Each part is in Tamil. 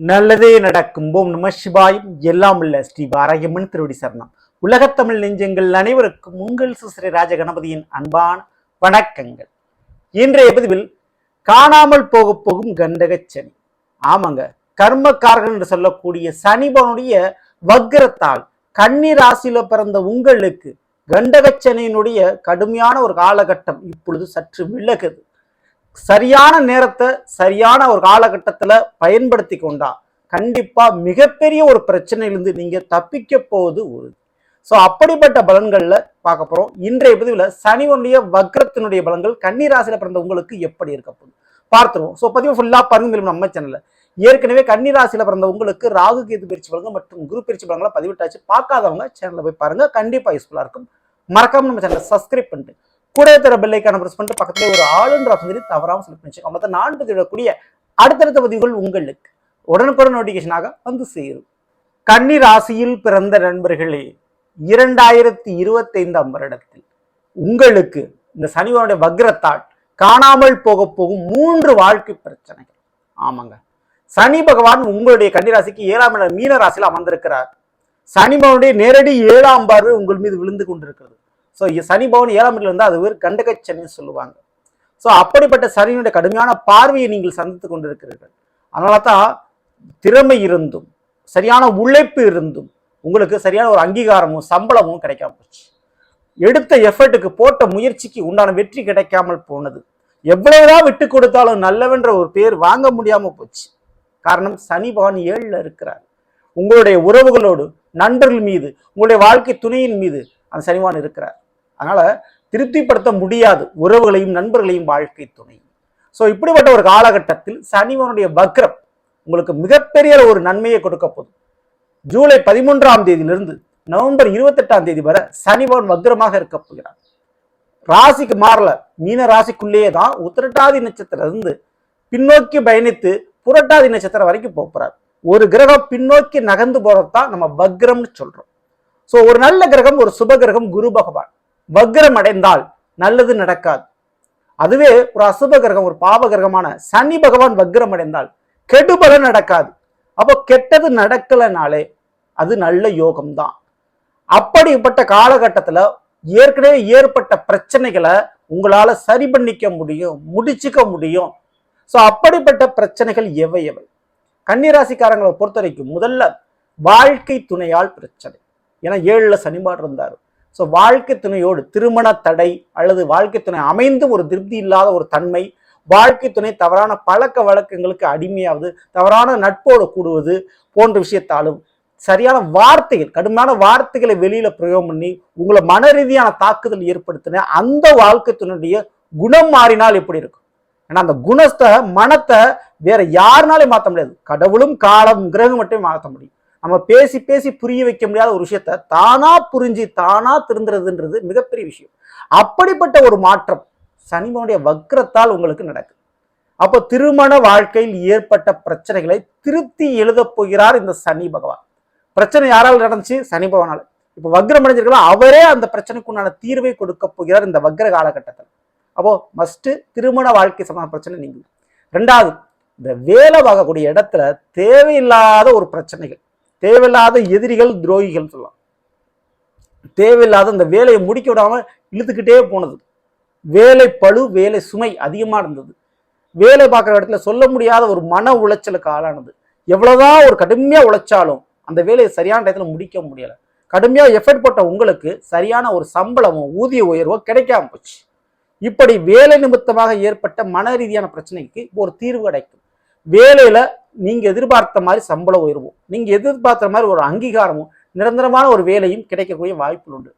நல்லதே நடக்கும். ஓம் நம சிவாயும் எல்லாம் உள்ள ஸ்ரீ பாரகியம்மன் திருவடி சரணம். உலகத்தமிழ் நெஞ்சங்கள் அனைவருக்கும் உங்கள் சுஸ்ரீ ராஜ கணபதியின் அன்பான வணக்கங்கள். இன்றைய பதிவில் காணாமல் போக போகும் கண்டகச் சனி. ஆமாங்க கர்மக்காரர்கள் என்று சொல்லக்கூடிய சனிபனுடைய வக்ரத்தால் கன்னி ராசியில பிறந்த உங்களுக்கு கண்டகச்சனையினுடைய கடுமையான ஒரு காலகட்டம் இப்பொழுது சற்று விலகுது. சரியான நேரத்தை சரியான ஒரு காலகட்டத்தில் பயன்படுத்தி கொண்டா கண்டிப்பாக மிகப்பெரிய ஒரு பிரச்சனையிலிருந்து நீங்கள் தப்பிக்க போவது உறுதி. ஸோ அப்படிப்பட்ட பலன்களில் பார்க்க போகிறோம் இன்றைய பதிவில் சனிவனுடைய வக்ரத்தினுடைய பலன்கள் கன்னிராசியில் பிறந்த உங்களுக்கு எப்படி இருக்க போகுது? பார்த்துருவோம். ஸோ பதிவு ஃபுல்லாக பாருங்க மேலும் நம்ம சேனலில் ஏற்கனவே கன்னிராசியில் பிறந்த உங்களுக்கு ராகு கேது பயிற்சி பலன்கள் மற்றும் குரு பயிற்சி பலன்களை பதிவிட்டாச்சு. பார்க்காதவங்க சேனலில் போய் பாருங்கள் கண்டிப்பாக யூஸ்ஃபுல்லாக இருக்கும். மறக்காமல் நம்ம சேனலை சப்ஸ்கிரைப் பண்ணிட்டு கூட தர பெல்லைக்கான பிரஸ் பண்ணிட்டு பக்கத்துல ஒரு ஆளுன்ற சொல்லி தவறாம செலக்ட் பண்ணிச்சு. வச்சுக்கோங்க மொத்தம் நான் பதிவிடக்கூடிய அடுத்தடுத்த பதிவுகள் உங்களுக்கு உடனுக்குடன் நோட்டிஃபிகேஷனாக வந்து சேரும். கன்னி ராசியில் பிறந்த நண்பர்களே இரண்டாயிரத்தி இருபத்தைந்தாம் வருடத்தில் உங்களுக்கு இந்த சனிவனுடைய வக்ரத்தால் காணாமல் போக போகும் மூன்று வாழ்க்கை பிரச்சனைகள். ஆமாங்க. சனி பகவான் உங்களுடைய கன்னிராசிக்கு ஏழாம் மீன ராசியில் அமர்ந்திருக்கிறார். சனி பகவானுடைய நேரடி ஏழாம் பார்வை உங்கள் மீது விழுந்து கொண்டிருக்கிறது. ஸோ சனி பவன் ஏழாம் வீட்டில் இருந்தால் அது ஒரு சனின்னு சொல்லுவாங்க. ஸோ அப்படிப்பட்ட சனியினுடைய கடுமையான பார்வையை நீங்கள் சந்தித்து கொண்டிருக்கிறீர்கள். அதனால தான் திறமை இருந்தும் சரியான உழைப்பு இருந்தும் உங்களுக்கு சரியான ஒரு அங்கீகாரமும் சம்பளமும் கிடைக்காம போச்சு. எடுத்த எஃபர்ட்டுக்கு போட்ட முயற்சிக்கு உண்டான வெற்றி கிடைக்காமல் போனது. எவ்வளவுதான் விட்டு கொடுத்தாலும் நல்லவென்ற ஒரு பேர் வாங்க முடியாம போச்சு. காரணம் சனி பகவான் ஏழில் இருக்கிறார். உங்களுடைய உறவுகளோடு நண்பர்கள் மீது உங்களுடைய வாழ்க்கை துணையின் மீது அந்த சனிவான் இருக்கிறார். அதனால திருப்திப்படுத்த முடியாது. உறவுகளையும் நண்பர்களையும் வாழ்க்கை துணை. ஸோ இப்படிப்பட்ட ஒரு காலகட்டத்தில் சனிவனுடைய வக்ரம் உங்களுக்கு மிகப்பெரிய ஒரு நன்மையை கொடுக்க போதும் ஜூலை பதிமூன்றாம் தேதியிலிருந்து நவம்பர் இருபத்தெட்டாம் தேதி வரை சனிபவன் வக்ரமாக இருக்க போகிறார். ராசிக்கு மாறல. மீன ராசிக்குள்ளேயே தான் உத்திரட்டாதி நட்சத்திரத்திலிருந்து பின்னோக்கி பயணித்து புரட்டாதி நட்சத்திரம் வரைக்கும் போக ஒரு கிரகம் பின்னோக்கி நகர்ந்து போகிறது தான் நம்ம வக்ரம்னு சொல்கிறோம் ஸோ ஒரு நல்ல கிரகம் ஒரு சுப கிரகம் குரு பகவான். வக்ரம் அடைந்தால் நல்லது நடக்காது. அதுவே ஒரு அசுப கிரகம் ஒரு பாவ கிரகமான சனி பகவான் வக்ரம் அடைந்தால் கெடுபலன் நடக்காது. அப்போ கெட்டது நடக்கலைனாலே அது நல்ல யோகம்தான். அப்படிப்பட்ட காலகட்டத்தில் ஏற்கனவே ஏற்பட்ட பிரச்சனைகளை உங்களால் சரி பண்ணிக்க முடியும் முடிச்சுக்க முடியும். ஸோ அப்படிப்பட்ட பிரச்சனைகள் எவை எவை? கன்னிராசிக்காரங்களை பொறுத்த வரைக்கும் முதல்ல வாழ்க்கை துணையால் பிரச்சனை. ஏன்னா ஏழில் சனிபாடு இருந்தார். ஸோ வாழ்க்கை துணையோடு திருமண தடை அல்லது வாழ்க்கை துணை அமைந்து ஒரு திருப்தி இல்லாத ஒரு தன்மை வாழ்க்கை துணை தவறான பழக்க வழக்கங்களுக்கு அடிமையாவது தவறான நட்போடு கூடுவது போன்ற விஷயத்தாலும் சரியான வார்த்தைகள் கடுமையான வார்த்தைகளை வெளியில பிரயோகம் பண்ணி உங்களை மன ரீதியான தாக்குதல் ஏற்படுத்தின அந்த வாழ்க்கை துணையுடைய குணம் மாறினால் எப்படி இருக்கும்? ஏன்னா அந்த குணத்தை மனத்தை வேற யாருனாலே மாற்ற முடியாது. கடவுளும் காலம் கிரகம் மட்டும் மாற்ற முடியும். நம்ம பேசி பேசி புரிய வைக்க முடியாத ஒரு விஷயத்த தானா புரிஞ்சு தானா திருந்துறதுன்றது மிகப்பெரிய விஷயம். அப்படிப்பட்ட ஒரு மாற்றம் சனிமனுடைய வக்ரத்தால் உங்களுக்கு நடக்குது அப்போ திருமண வாழ்க்கையில் ஏற்பட்ட பிரச்சனைகளை திருத்தி எழுதப் போகிறார் இந்த சனி பகவான். பிரச்சனை யாரால் நடந்துச்சு? சனி பகவானால். இப்போ வக்ரம் அடைஞ்சிருக்கலாம் அவரே அந்த பிரச்சனைக்கு உண்டான தீர்வை கொடுக்க போகிறார் இந்த வக்ர காலகட்டத்தில். அப்போ மஸ்ட் திருமண வாழ்க்கை சம்பந்த பிரச்சனை நீங்கள் ரெண்டாவது இந்த வேலை பார்க்கக்கூடிய இடத்துல தேவையில்லாத ஒரு பிரச்சனைகள். தேவையில்லாத எதிரிகள் துரோகிகள் சொல்லலாம். தேவையில்லாத அந்த வேலையை முடிக்க விடாமல் இழுத்துக்கிட்டே போனது. வேலை பழு வேலை சுமை அதிகமாக இருந்தது. வேலை பார்க்குற இடத்துல சொல்ல முடியாத ஒரு மன உளைச்சலுக்கு ஆளானது. எவ்வளோதான் ஒரு கடுமையாக உழைச்சாலும் அந்த வேலையை சரியான டயத்தில் முடிக்க முடியலை. கடுமையாக எஃபர்ட் போட்ட உங்களுக்கு சரியான ஒரு சம்பளமோ ஊதிய உயர்வோ கிடைக்காம போச்சு. இப்படி வேலை நிமித்தமாக ஏற்பட்ட மன ரீதியான பிரச்சனைக்கு ஒரு தீர்வு கிடைக்கும். வேலையில நீங்கள் எதிர்பார்த்த மாதிரி சம்பள உயர்வும் நீங்கள் எதிர்பார்த்த மாதிரி ஒரு அங்கீகாரமும் நிரந்தரமான ஒரு வேலையும் கிடைக்கக்கூடிய வாய்ப்புகள் உண்டு.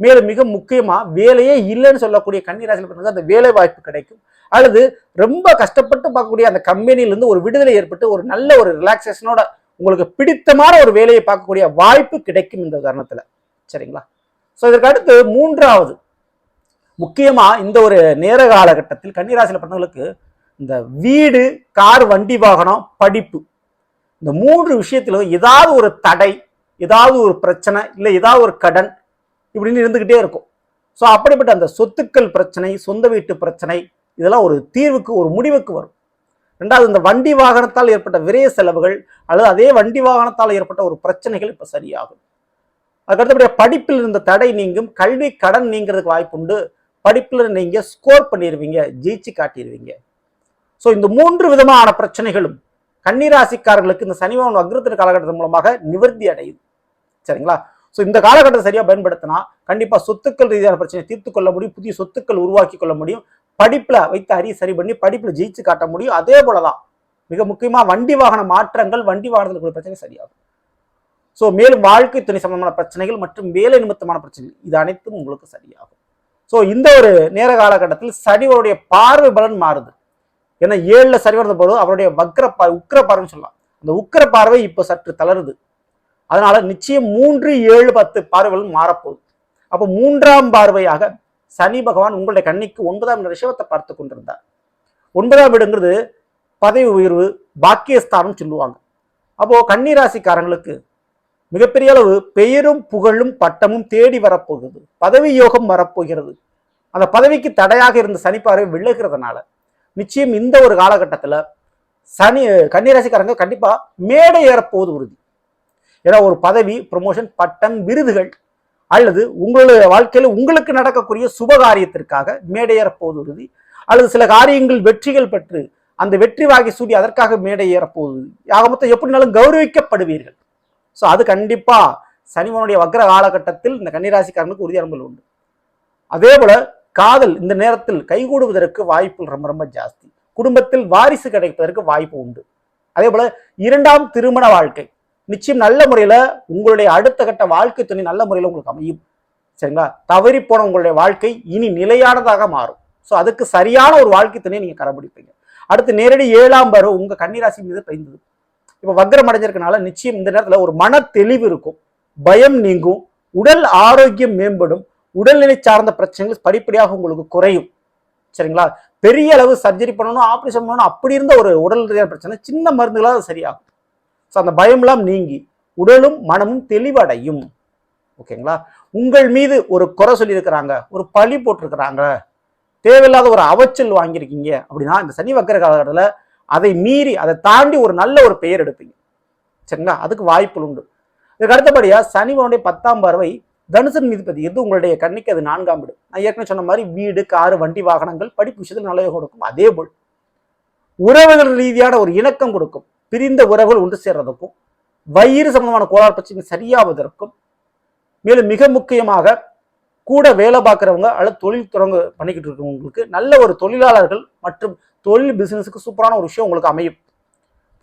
மேலும் மிக முக்கியமாக வேலையே இல்லைன்னு சொல்லக்கூடிய கன்னிராசியில் பிறந்தவங்க அந்த வேலை வாய்ப்பு கிடைக்கும். அல்லது ரொம்ப கஷ்டப்பட்டு பார்க்கக்கூடிய அந்த கம்பெனியிலேருந்து ஒரு விடுதலை ஏற்பட்டு ஒரு நல்ல ஒரு ரிலாக்ஸேஷனோட உங்களுக்கு பிடித்தமான ஒரு வேலையை பார்க்கக்கூடிய வாய்ப்பு கிடைக்கும் இந்த தருணத்தில். சரிங்களா? ஸோ இதற்கு அடுத்து மூன்றாவது. முக்கியமாக இந்த ஒரு நேர காலகட்டத்தில் கன்னிராசியில் பிறந்தவங்களுக்கு இந்த வீடு கார் வண்டி வாகனம் படிப்பு. இந்த மூன்று விஷயத்திலும் ஏதாவது ஒரு தடை ஏதாவது ஒரு பிரச்சனை இல்லை ஏதாவது ஒரு கடன் இப்படின்னு இருந்துக்கிட்டே இருக்கும். ஸோ அப்படிப்பட்ட அந்த சொத்துக்கள் பிரச்சனை சொந்த வீட்டு பிரச்சனை இதெல்லாம் ஒரு தீர்வுக்கு ஒரு முடிவுக்கு வரும். ரெண்டாவது இந்த வண்டி வாகனத்தால் ஏற்பட்ட விரைய செலவுகள் அல்லது அதே வண்டி வாகனத்தால் ஏற்பட்ட ஒரு பிரச்சனைகள் இப்போ சரியாகும். அதுக்கடுத்தபடியாக படிப்பில் இருந்த தடை நீங்கும் கல்வி கடன் நீங்கிறதுக்கு வாய்ப்புண்டு. படிப்பில் நீங்கள் ஸ்கோர் பண்ணிடுவீங்க ஜெயிச்சு காட்டிடுவீங்க ஸோ இந்த மூன்று விதமான பிரச்சனைகளும் கன்னிராசிக்காரர்களுக்கு இந்த சனிபவன் அக்ரத்தின் காலகட்டத்தின் மூலமாக நிவர்த்தி அடையுது. சரிங்களா? ஸோ இந்த காலகட்டத்தை சரியாக பயன்படுத்தினா கண்டிப்பாக சொத்துக்கள் ரீதியான பிரச்சனையை தீர்த்து கொள்ள முடியும் புதிய சொத்துக்கள் உருவாக்கி கொள்ள முடியும் படிப்பில் வைத்து அறிய சரி பண்ணி படிப்பில் ஜெயிச்சு காட்ட முடியும். அதே போல தான் மிக முக்கியமாக வண்டி வாகன மாற்றங்கள் வண்டி வாகனத்தில் பிரச்சனை சரியாகும். ஸோ மேலும் வாழ்க்கை துணை சம்பந்தமான பிரச்சனைகள் மற்றும் வேலை நிமித்தமான பிரச்சனைகள் இது அனைத்தும் உங்களுக்கு சரியாகும். ஸோ இந்த ஒரு நேர காலகட்டத்தில் சனிவருடைய பார்வை பலன் மாறுது. ஏன்னா ஏழுல சரி வந்த போது அவருடைய வக்ர பார்வை உக்கிர பார்வைன்னு சொல்லலாம். அந்த உக்கிர பார்வை இப்போ சற்று தளருது. அதனால நிச்சயம் மூன்று ஏழு பத்து பார்வைகள் மாறப்போகுது. அப்போ மூன்றாம் பார்வையாக சனி பகவான் உங்களுடைய கண்ணிக்கு ஒன்பதாம் ரிஷவத்தை பார்த்து கொண்டிருந்தார். ஒன்பதாம் வீடுங்கிறது பதவி உயர்வு பாக்கியஸ்தானம் சொல்லுவாங்க. அப்போ கன்னிராசிக்காரங்களுக்கு மிகப்பெரிய அளவு பெயரும் புகழும் பட்டமும் தேடி வரப்போகுது. பதவி யோகம் வரப்போகிறது. அந்த பதவிக்கு தடையாக இருந்த சனி பார்வை விலகிறதுனால நிச்சயம் இந்த ஒரு காலகட்டத்தில் சனி கன்னிராசிக்காரங்க கண்டிப்பாக மேடை ஏறப்போவது உறுதி. ஏன்னா ஒரு பதவி ப்ரொமோஷன் பட்டம் விருதுகள் அல்லது உங்களுடைய வாழ்க்கையில் உங்களுக்கு நடக்கக்கூடிய சுப காரியத்திற்காக மேடையேறப்போவது உறுதி. அல்லது சில காரியங்கள் வெற்றிகள் பெற்று அந்த வெற்றி வாகி சூடி அதற்காக மேடை ஏறப்போகுது ஆக மொத்தம் எப்படினாலும் கௌரவிக்கப்படுவீர்கள். ஸோ அது கண்டிப்பாக சனிவனுடைய வக்ர காலகட்டத்தில் இந்த கன்னிராசிக்காரங்களுக்கு உறுதியான உண்டு. அதே போல காதல் இந்த நேரத்தில் கைகூடுவதற்கு வாய்ப்பு ரொம்ப ரொம்ப ஜாஸ்தி. குடும்பத்தில் வாரிசு கிடைப்பதற்கு வாய்ப்பு உண்டு. அதே போல இரண்டாம் திருமண வாழ்க்கை. நிச்சயம் நல்ல முறையில உங்களுடைய அடுத்த கட்ட வாழ்க்கை துணை நல்ல முறையில் உங்களுக்கு அமையும். சரிங்களா? தவறி போன உங்களுடைய வாழ்க்கை இனி நிலையானதாக மாறும். ஸோ அதுக்கு சரியான ஒரு வாழ்க்கை துணையை நீங்க கடைபிடிப்பீங்க. அடுத்து நேரடி ஏழாம் பருவம் உங்க கன்னிராசி மீது பயந்தது இப்போ வக்ரம் அடைஞ்சிருக்கனால நிச்சயம் இந்த நேரத்தில் ஒரு மன தெளிவு இருக்கும். பயம் நீங்கும். உடல் ஆரோக்கியம் மேம்படும். உடல்நிலை சார்ந்த பிரச்சனைகள் படிப்படியாக உங்களுக்கு குறையும். சரிங்களா? பெரிய அளவு சர்ஜரி பண்ணணும் ஆப்ரேஷன் பண்ணணும் அப்படி இருந்த ஒரு உடல் ரீதியான பிரச்சனை சின்ன மருந்துகளாக அது சரியாகும். ஸோ அந்த பயம்லாம் நீங்கி உடலும் மனமும் தெளிவடையும். ஓகேங்களா? உங்கள் மீது ஒரு குறை சொல்லியிருக்கிறாங்க ஒரு பழி போட்டிருக்கிறாங்க தேவையில்லாத ஒரு அவச்சல் வாங்கியிருக்கீங்க அப்படின்னா இந்த சனி வக்கர காலகட்டத்தில் அதை மீறி அதை தாண்டி ஒரு நல்ல ஒரு பெயர் எடுப்பீங்க. சரிங்களா? அதுக்கு வாய்ப்புகள் உண்டு. இதுக்கு அடுத்தபடியாக சனிவனுடைய பத்தாம் பார்வை தனுசன் மீது எது உங்களுடைய கண்ணிக்கு அது நான்காம் வீடு? நான் ஏற்கனவே சொன்ன மாதிரி வீடு காரு வண்டி வாகனங்கள் படிப்பு விஷயத்தில் நல்ல கொடுக்கும். அதே போல் உறவுகள் ரீதியான ஒரு இணக்கம் கொடுக்கும். பிரிந்த உறவுகள் ஒன்று சேர்றதுக்கும் வயிறு சம்பந்தமான கோளாறு பிரச்சனை சரியாவதற்கும் மேலும் மிக முக்கியமாக கூட வேலை பார்க்குறவங்க அல்லது தொழில் தொடங்க பண்ணிக்கிட்டு இருக்கிறவங்களுக்கு நல்ல ஒரு தொழிலாளர்கள் மற்றும் தொழில் பிஸ்னஸுக்கு சூப்பரான ஒரு விஷயம் உங்களுக்கு அமையும்.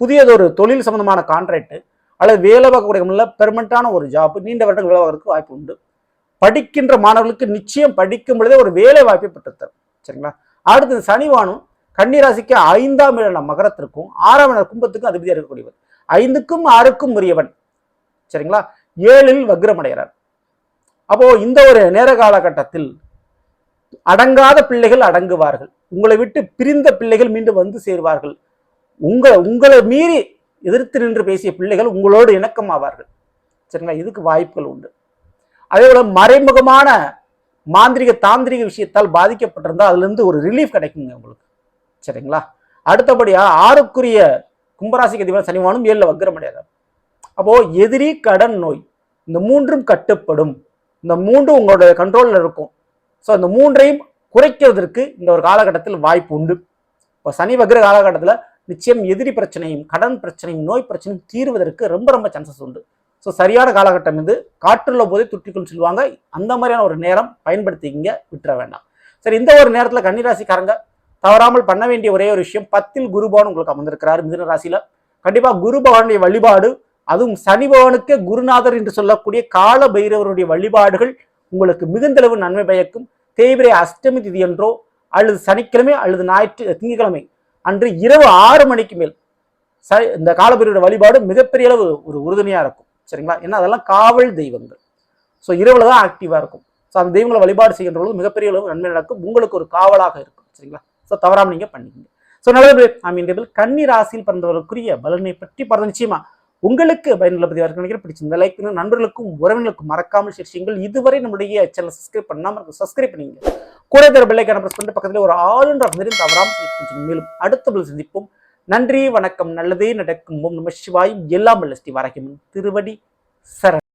புதியதொரு தொழில் சம்பந்தமான கான்ட்ராக்ட் அல்லது வேலை பார்க்கக்கூடிய பெர்மனண்டான ஒரு ஜாப் நீண்ட வருடங்கள் வேலை பார்க்கறதுக்கு வாய்ப்பு உண்டு. படிக்கின்ற மாணவர்களுக்கு நிச்சயம் படிக்கும் பொழுதே ஒரு வேலை வாய்ப்பை பெற்றுத்தரும். சரிங்களா? அடுத்தது சனிவானும் கன்னிராசிக்கு ஐந்தாம் இடம் மகரத்திற்கும் ஆறாம் இடம் கும்பத்துக்கும் அதிபதியாக இருக்கக்கூடியவர். ஐந்துக்கும் ஆறுக்கும் உரியவன். சரிங்களா? ஏழில் வக்ரமடைகிறார். அப்போ இந்த ஒரு நேர காலகட்டத்தில் அடங்காத பிள்ளைகள் அடங்குவார்கள். உங்களை விட்டு பிரிந்த பிள்ளைகள் மீண்டும் வந்து சேர்வார்கள். உங்களை உங்களை மீறி எதிர்த்து நின்று பேசிய பிள்ளைகள் உங்களோடு இணக்கமாவார்கள் சரிங்களா? இதுக்கு வாய்ப்புகள் உண்டு. அதே போல மறைமுகமான மாந்திரிக தாந்திரிக விஷயத்தால் பாதிக்கப்பட்டிருந்தால் அதுலேருந்து ஒரு ரிலீஃப் கிடைக்குங்க உங்களுக்கு. சரிங்களா? அடுத்தபடியாக ஆறுக்குரிய கும்பராசிக்கு அதிபர் சனிவானும் ஏழில் வக்ரம் அடையாது அப்போது எதிரி கடன் நோய் இந்த மூன்றும் கட்டுப்படும். இந்த மூன்றும் உங்களுடைய கண்ட்ரோலில் இருக்கும். ஸோ இந்த மூன்றையும் குறைக்கிறதுக்கு இந்த ஒரு காலகட்டத்தில் வாய்ப்பு உண்டு. இப்போ சனி வக்ர காலகட்டத்தில் நிச்சயம் எதிரி பிரச்சனையும் கடன் பிரச்சனையும் நோய் பிரச்சனையும் தீர்வதற்கு ரொம்ப ரொம்ப சான்சஸ் உண்டு. ஸோ சரியான காலகட்டம் இது. காற்றுள்ள போதே துட்டிக்குள் சொல்லுவாங்க அந்த மாதிரியான ஒரு நேரம் பயன்படுத்திக்கிங்க விட்டுற வேண்டாம். சரி இந்த ஒரு நேரத்தில் கன்னிராசிக்காரங்க தவறாமல் பண்ண வேண்டிய ஒரே ஒரு விஷயம் பத்தில் குருபவன் உங்களுக்கு அமர்ந்திருக்கிறார் மிதுன ராசியில். கண்டிப்பாக குரு பகவானுடைய வழிபாடு அதுவும் சனி பகவானுக்கே குருநாதர் என்று சொல்லக்கூடிய கால பைரவருடைய வழிபாடுகள் உங்களுக்கு மிகுந்தளவு நன்மை பயக்கும். தேய்பிரை அஷ்டமி திதி என்றோ அல்லது சனிக்கிழமை அல்லது ஞாயிற்று திங்கக்கிழமை அன்று இரவு ஆறு மணிக்கு மேல் ச இந்த காலபைரவருடைய வழிபாடு மிகப்பெரிய அளவு ஒரு உறுதுணையாக இருக்கும். சரிங்களா? ஏன்னா அதெல்லாம் காவல் தெய்வங்கள். ஸோ இரவில் தான் ஆக்டிவாக இருக்கும். ஸோ அந்த தெய்வங்களை வழிபாடு செய்கின்ற பொழுது மிகப்பெரிய அளவு நன்மை நடக்கும். உங்களுக்கு ஒரு காவலாக இருக்கும். சரிங்களா? ஸோ தவறாமல் நீங்கள் பண்ணிக்கங்க. ஸோ நல்லது ஆம் இன்றைய கன்னி ராசியில் பிறந்தவர்களுக்குரிய பலனை பற்றி பிறந்த நிச்சயமாக உங்களுக்கு பயனுள்ள பதிவாக நினைக்கிறேன். பிடிச்சிருந்த லைக் பண்ணுங்க. நண்பர்களுக்கும் உறவினர்களுக்கும் மறக்காமல் ஷேர் செய்யுங்கள். இதுவரை நம்முடைய சேனல் சப்ஸ்கிரைப் பண்ணாமல் இருக்கும் சப்ஸ்கிரைப் பண்ணிங்க. கூட தர பெல்லைக்கான ப்ரெஸ் பண்ணிட்டு பக்கத்தில் ஒரு ஆளுன்ற மாதிரி தவறாமல் மேலும் அடுத்த பில் சந்திப்போம். நன்றி வணக்கம் நல்லதே நடக்கும் ஓம் நம சிவாயும் எல்லாம் வல்ல ஸ்ரீ வாராகியம்மன் திருவடி சரண்.